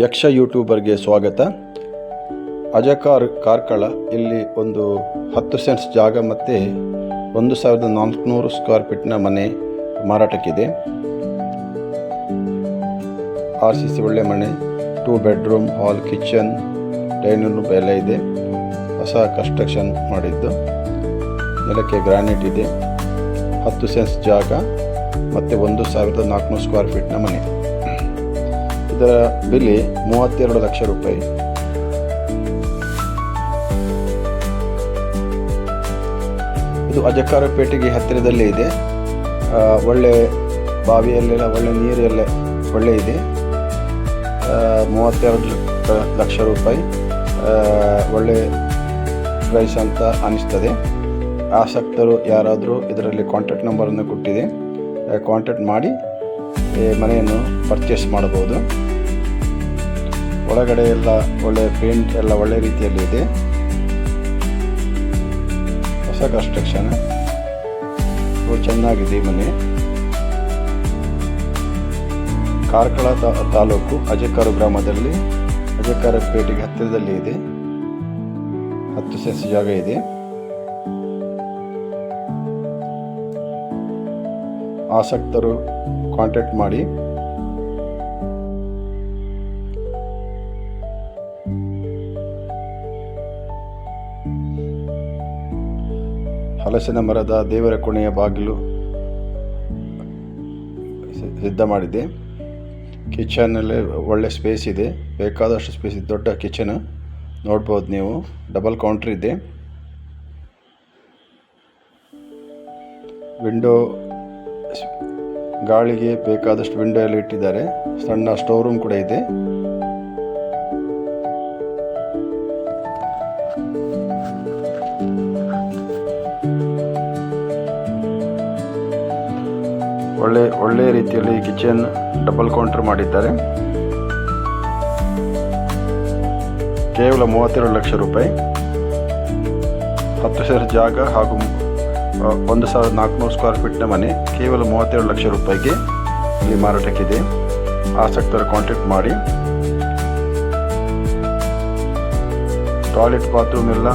ಯಕ್ಷ ಯೂಟ್ಯೂಬರ್ಗೆ ಸ್ವಾಗತ. ಅಜಕಾರ್ ಕಾರ್ಕಳ ಇಲ್ಲಿ ಒಂದು ಹತ್ತು ಸೆಂಟ್ಸ್ ಜಾಗ ಮತ್ತು ಒಂದು ಸಾವಿರದ ನಾಲ್ಕುನೂರು ಸ್ಕ್ವೇರ್ ಫೀಟ್ನ ಮನೆ ಮಾರಾಟಕ್ಕಿದೆ. ಆರ್ ಸಿ ಸಿ ಒಳ್ಳೆ ಮನೆ two bedroom hall kitchen dining room ಎಲ್ಲ ಇದೆ. ಹೊಸ ಕನ್ಸ್ಟ್ರಕ್ಷನ್ ಮಾಡಿದ್ದು. ನೆಲಕ್ಕೆ ಗ್ರಾನೈಟ್ ಇದೆ. ಹತ್ತು ಸೆನ್ಸ್ ಜಾಗ ಮತ್ತು ಒಂದು ಸಾವಿರದ ನಾಲ್ಕುನೂರು ಸ್ಕ್ವೇರ್ ಫೀಟ್ನ ಮನೆ. ಇದರ ಬೆಲೆ ಮೂವತ್ತೆರಡು ಲಕ್ಷ ರೂಪಾಯಿ. ಇದು ಅಜಕಾರಪೇಟೆಗೆ ಹತ್ತಿರದಲ್ಲೇ ಇದೆ. ಒಳ್ಳೆ ಬಾವಿಯಲ್ಲೆಲ್ಲ, ಒಳ್ಳೆ ನೀರೆಲ್ಲ ಒಳ್ಳೆ ಇದೆ. ಮೂವತ್ತೆರಡು ಲಕ್ಷ ರೂಪಾಯಿ ಒಳ್ಳೆ ಪ್ರೈಸ್ ಅಂತ ಅನಿಸ್ತದೆ. ಆಸಕ್ತರು ಯಾರಾದರೂ ಇದರಲ್ಲಿ ಕಾಂಟ್ಯಾಕ್ಟ್ ನಂಬರನ್ನು ಕೊಟ್ಟಿದೆ. ಕಾಂಟ್ಯಾಕ್ಟ್ ಮಾಡಿ ಮನೆಯನ್ನು ಪರ್ಚೇಸ್ ಮಾಡಬಹುದು. ಒಳಗಡೆ ಎಲ್ಲ ಒಳ್ಳೆ ಪೇಂಟ್ ಎಲ್ಲ ಒಳ್ಳೆ ರೀತಿಯಲ್ಲಿ ಇದೆ. ಹೊಸ ಕನ್ಸ್ಟ್ರಕ್ಷನ್ ಚೆನ್ನಾಗಿದೆ ಮನೆ. ಕಾರ್ಕಳ ತಾಲೂಕು ಅಜಕಾರು ಗ್ರಾಮದಲ್ಲಿ, ಅಜಕಾರ ಪೇಟೆಗೆ ಹತ್ತಿರದಲ್ಲಿ ಇದೆ. ಹತ್ತು ಸೆನ್ಸ್ ಜಾಗ ಇದೆ. ಆಸಕ್ತರು ಕಾಂಟ್ಯಾಕ್ಟ್ ಮಾಡಿ. ಹಲಸಿನ ಮರದ ದೇವರ ಕೋಣೆಯ ಬಾಗಿಲು ಸಿದ್ಧ ಮಾಡಿದೆ. ಕಿಚನಲ್ಲಿ ಒಳ್ಳೆ ಸ್ಪೇಸ್ ಇದೆ. ಬೇಕಾದಷ್ಟು ಸ್ಪೇಸ್ ಇದೆ. ದೊಡ್ಡ ಕಿಚನ್. ನೋಡ್ಬೋದು ನೀವು. ಡಬಲ್ ಕೌಂಟ್ರ್ ಇದೆ. ವಿಂಡೋ ಗಾಳಿಗೆ ಬೇಕಾದಷ್ಟು ವಿಂಡೋ ಎಲ್ಲ ಇಟ್ಟಿದ್ದಾರೆ. ಸಣ್ಣ ಸ್ಟೋರ್ ರೂಮ್ ಕೂಡ ಇದೆ. ಒಳ್ಳೆ ಒಳ್ಳೆ ರೀತಿಯಲ್ಲಿ ಕಿಚನ್ ಡಬಲ್ ಕೌಂಟರ್ ಮಾಡಿದ್ದಾರೆ. ಕೇವಲ ಮೂವತ್ತೆರಡು ಲಕ್ಷ ರೂಪಾಯಿ. ಹತ್ತು ಸಾವಿರ ಜಾಗ ಹಾಗೂ ಒಂದು ಸಾವಿರದ ನಾಲ್ಕುನೂರು ಸ್ಕ್ವೇರ್ ಫೀಟ್ನ ಮನೆ ಕೇವಲ ಮೂವತ್ತೆರಡು ಲಕ್ಷ ರೂಪಾಯಿಗೆ ಇಲ್ಲಿ ಮಾರಾಟಕ್ಕಿದೆ. ಆಸಕ್ತರು ಕಾಂಟ್ಯಾಕ್ಟ್ ಮಾಡಿ. ಟಾಯ್ಲೆಟ್ ಬಾತ್ರೂಮ್ ಎಲ್ಲ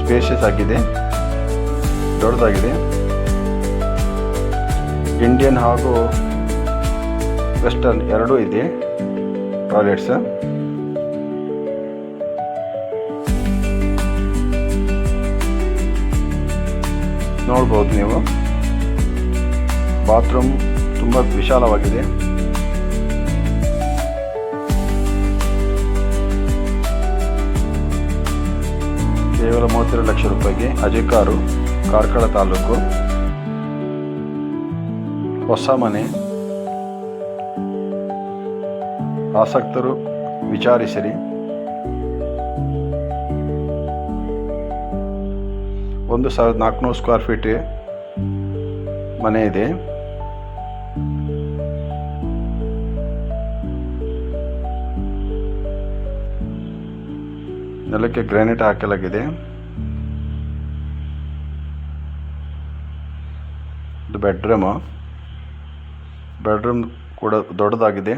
ಸ್ಪೇಷಿಯಸ್ ಆಗಿದೆ. ದೊಡ್ಡದಾಗಿದೆ. ಇಂಡಿಯನ್ ಹಾಗೂ ವೆಸ್ಟರ್ನ್ ಎರಡೂ ಇದೆ. ಟಾಯ್ಲೆಟ್ಸ್ ನೋಡ್ಬೋದು ನೀವು. ಬಾತ್ರೂಮ್ ತುಂಬ ವಿಶಾಲವಾಗಿದೆ. ಕೇವಲ ಮೂವತ್ತೆರಡು ಲಕ್ಷ ರೂಪಾಯಿಗೆ ಅಜಕಾರು ಕಾರ್ಕಳ ತಾಲೂಕು. ಹೊಸ ಮನೆ. ಆಸಕ್ತರು, ವಿಚಾರಿಸಿರಿ. ಒಂದು ಸಾವಿರದ ನಾಲ್ಕುನೂರು ಸ್ಕ್ವೇರ್ ಫೀಟ್ ಮನೆ ಇದೆ. ನೆಲಕ್ಕೆ ಗ್ರಾನೈಟ್ ಹಾಕಲಾಗಿದೆ. ಬೆಡ್ರೂಮು. ಬೆಡ್ರೂಮ್ ಕೂಡ ದೊಡ್ಡದಾಗಿದೆ.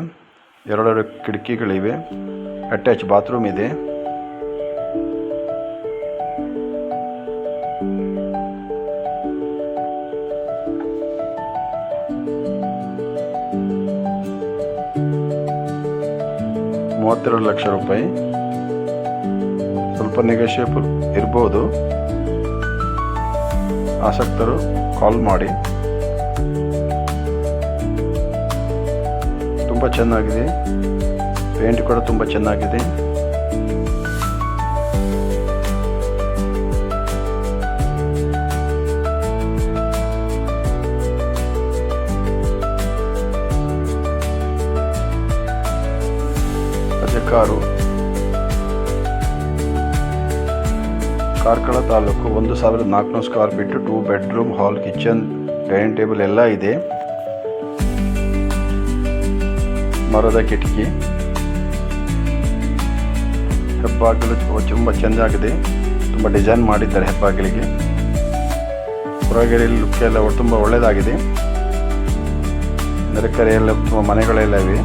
ಎರಡೆರಡು ಕಿಟಕಿಗಳಿವೆ. ಅಟ್ಯಾಚ್ ಬಾತ್ರೂಮ್ ಇದೆ. ಮೂವತ್ತೆರಡು ಲಕ್ಷ ರೂಪಾಯಿ. ಸ್ವಲ್ಪ ನೆಗೋಷಿಯೇಬಲ್ ಇರ್ಬೋದು. ಆಸಕ್ತರು ಕಾಲ್ ಮಾಡಿ. ತುಂಬ ಚೆನ್ನಾಗಿದೆ. ಪೇಂಟ್ ಕೂಡ ತುಂಬ ಚೆನ್ನಾಗಿದೆ. ಕಾರು. ಕಾರ್ಕಳ ತಾಲೂಕು ಒಂದು ಸಾವಿರದ ನಾಲ್ಕುನೂರು square feet two bedroom hall kitchen dining table ಎಲ್ಲ ಇದೆ. ಮರದ ಕಿಟಕಿ. ಹೆಬ್ಬಾಗಿಲು ತುಂಬ ಚೆಂದಾಗಿದೆ ತುಂಬಾ ಡಿಸೈನ್ ಮಾಡಿದ್ದಾರೆ ಹೆಬ್ಬಾಗಿಲಿಗೆ. ಹೊರಗಡೆ ಲುಕ್ ಎಲ್ಲ ತುಂಬ ಒಳ್ಳೆಯದಾಗಿದೆ ನೆರೆಕರೆ ತುಂಬಾ ತುಂಬ ಮನೆಗಳೆಲ್ಲ ಇವೆ.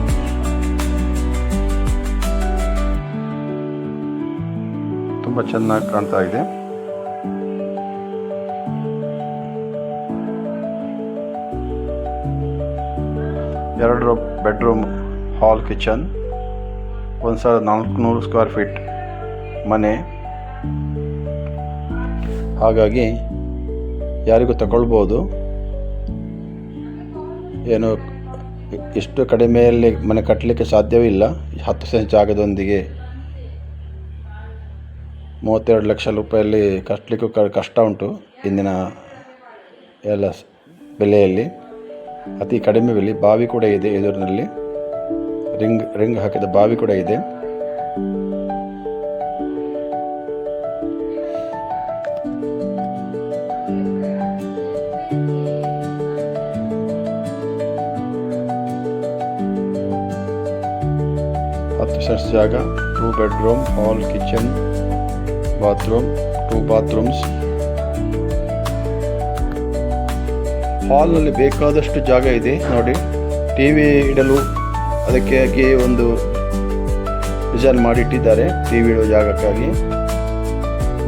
ತುಂಬ ಚೆನ್ನಾಗಿ ಕಾಣ್ತಾ ಇದೆ. ಎರಡು ಬೆಡ್ರೂಮ್ ಹಾಲ್ ಕಿಚನ್ ಒಂದು ಸಾವಿರದ ನಾಲ್ಕುನೂರು ಸ್ಕ್ವೇರ್ ಫೀಟ್ ಮನೆ. ಹಾಗಾಗಿ ಯಾರಿಗೂ ತಗೊಳ್ಬೋದು. ಏನು ಇಷ್ಟು ಕಡಿಮೆಯಲ್ಲಿ ಮನೆ ಕಟ್ಟಲಿಕ್ಕೆ ಸಾಧ್ಯವಿಲ್ಲ ಹತ್ತು ಸೆಂಟ್ ಜಾಗದೊಂದಿಗೆ ಮೂವತ್ತೆರಡು ಲಕ್ಷ ರೂಪಾಯಲ್ಲಿ ಕಟ್ಟಲಿಕ್ಕೂ ಕಷ್ಟ ಉಂಟು ಇಂದಿನ ಎಲ್ಲ ಬೆಲೆಯಲ್ಲಿ. ಅತಿ ಕಡಿಮೆ ಬೆಲೆ ಬಾವಿ ಕೂಡ ಇದೆ ಎದುರಿನಲ್ಲಿ. ರಿಂಗ್ ರಿಂಗ್ ಹಾಕಿದ ಬಾವಿ ಕೂಡ ಇದೆ. ಹತ್ತು ಸೆಟ್ಸ್ ಜಾಗ two bedroom hall kitchen bathroom two bathrooms ಹಾಲ್ನಲ್ಲಿ ಬೇಕಾದಷ್ಟು ಜಾಗ ಇದೆ, ನೋಡಿ. ಟಿ ವಿ ಇಡಲು ಅದಕ್ಕಾಗಿ ಒಂದು ಡಿಸೈನ್ ಮಾಡಿಟ್ಟಿದ್ದಾರೆ ಟಿ ವಿ ಇಡೋ ಜಾಗಕ್ಕಾಗಿ.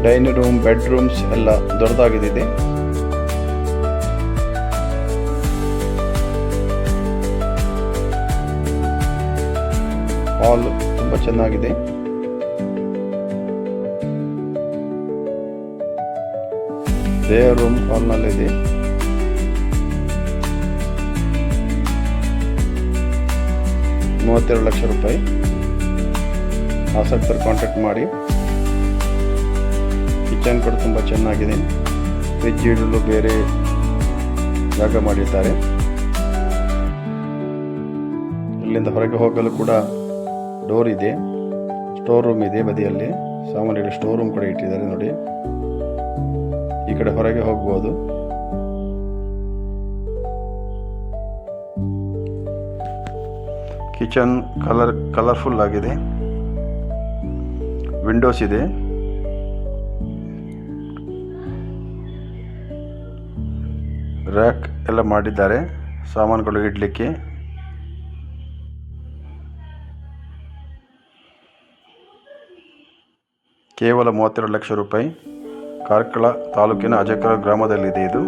ಡೈನಿಂಗ್ ರೂಮ್ ಬೆಡ್ರೂಮ್ಸ್ ಎಲ್ಲ ದೊಡ್ಡದಾಗಿದೆ ಹಾಲ್ ತುಂಬ ಚೆನ್ನಾಗಿದೆ. ದೇವರ ರೂಮ್ ಹಾಲ್ನಲ್ಲಿದೆ ಮೂವತ್ತೆರಡು ಲಕ್ಷ ರೂಪಾಯಿ. ಆಸಕ್ತರು ಕಾಂಟ್ಯಾಕ್ಟ್ ಮಾಡಿ. ಕಿಚನ್ ಕೂಡ ತುಂಬ ಚೆನ್ನಾಗಿದೆ. ಫ್ರಿಜ್ ಇಡಲು ಬೇರೆ ಜಾಗ ಮಾಡಿದ್ದಾರೆ. ಇಲ್ಲಿಂದ ಹೊರಗೆ ಹೋಗಲು ಕೂಡ ಡೋರ್ ಇದೆ. ಸ್ಟೋರ್ ರೂಮ್ ಇದೆ ಬದಿಯಲ್ಲಿ. ಸಾಮಾನ್ಯಗಳು ಸ್ಟೋರ್ ರೂಮ್ ಕೂಡ ಇಟ್ಟಿದ್ದಾರೆ ನೋಡಿ. ಈ ಕಡೆ ಹೊರಗೆ ಹೋಗ್ಬೋದು. ಕಿಚನ್ ಕಲರ್ ಕಲರ್ಫುಲ್ ಆಗಿದೆ. ವಿಂಡೋಸ್ ಇದೆ. ರ್ಯಾಕ್ ಎಲ್ಲ ಮಾಡಿದ್ದಾರೆ. ಸಾಮಾನುಗಳು ಇಡಲಿಕ್ಕೆ. ಕೇವಲ ಮೂವತ್ತೆರಡು ಲಕ್ಷ ರೂಪಾಯಿ. ಕಾರ್ಕಳ ತಾಲೂಕಿನ ಅಜಕರ ಗ್ರಾಮದಲ್ಲಿದೆ ಇದು.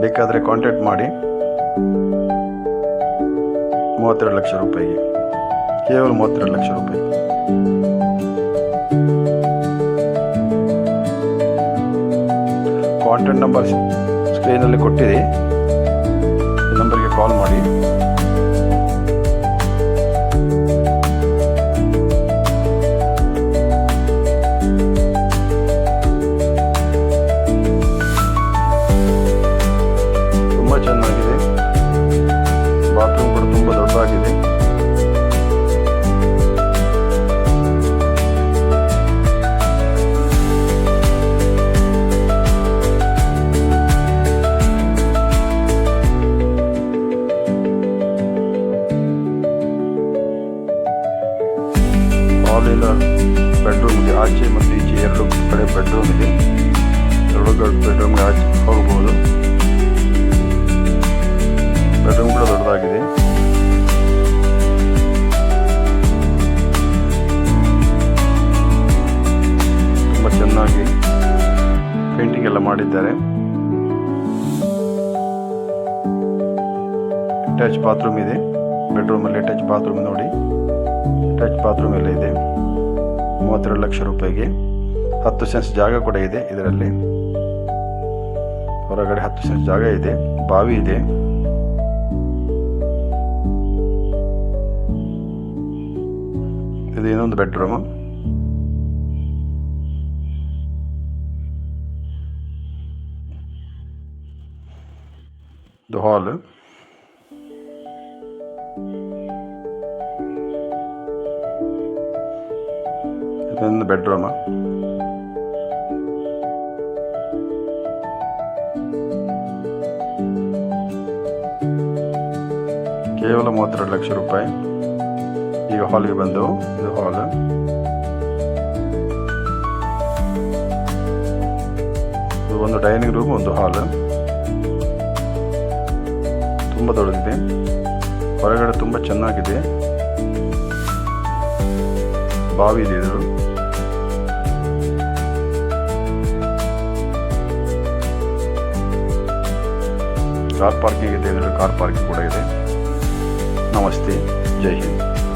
ಬೇಕಾದರೆ ಕಾಂಟ್ಯಾಕ್ಟ್ ಮಾಡಿ. ಮೂವತ್ತೆರಡು ಲಕ್ಷ ರೂಪಾಯಿಗೆ. ಕೇವಲ ಮೂವತ್ತೆರಡು ಲಕ್ಷ ರೂಪಾಯಿ. ಕಾಂಟ್ಯಾಕ್ಟ್ ನಂಬರ್ ಸ್ಕ್ರೀನಲ್ಲಿ ಕೊಟ್ಟಿದೆ. ನಂಬರ್ಗೆ ಕಾಲ್ ಮಾಡಿ. ಬಾತ್ರೂಮ್ ಇದೆ. ಬೆಡ್ರೂಮಲ್ಲಿ ಅಟ್ಯಾಚ್ ಬಾತ್ರೂಮ್ ನೋಡಿ. ಅಟ್ಯಾಚ್ ಬಾತ್ರೂಮ್ ಎಲ್ಲ ಇದೆ. ಮೂವತ್ತೆರಡು ಲಕ್ಷ ರೂಪಾಯಿಗೆ ಹತ್ತು ಸೆನ್ಸ್ ಜಾಗ ಕೂಡ ಇದೆ ಇದರಲ್ಲಿ. ಹೊರಗಡೆ ಹತ್ತು ಸೆನ್ಸ್ ಜಾಗ ಇದೆ. ಬಾವಿ ಇದೆ. ಇದು ಇನ್ನೊಂದು ಬೆಡ್ರೂಮ್ ಇದು ಹಾಲ್ ಇದೊಂದು ಬೆಡ್ರೂಮ್ ಕೇವಲ ಮೂವತ್ತೆರಡು ಲಕ್ಷ ರೂಪಾಯಿ. ಈಗ ಹಾಲ್ಗೆ ಬಂದು, ಇದು ಹಾಲ್ ಒಂದು ಡೈನಿಂಗ್ ರೂಮ್ ಒಂದು ಹಾಲ್ ತುಂಬ ದೊಡ್ಡದಿದೆ. ಹೊರಗಡೆ ತುಂಬ ಚೆನ್ನಾಗಿದೆ. ಬಾವಿ ಇದೆ ಇದು. ಕಾರ್ ಪಾರ್ಕಿಂಗ್ ಇದೆ ಇದರಲ್ಲಿ ಕಾರ್ ಪಾರ್ಕಿಂಗ್ ಕೂಡ ಇದೆ. ನಮಸ್ತೆ ಜೈ ಹಿಂದ್.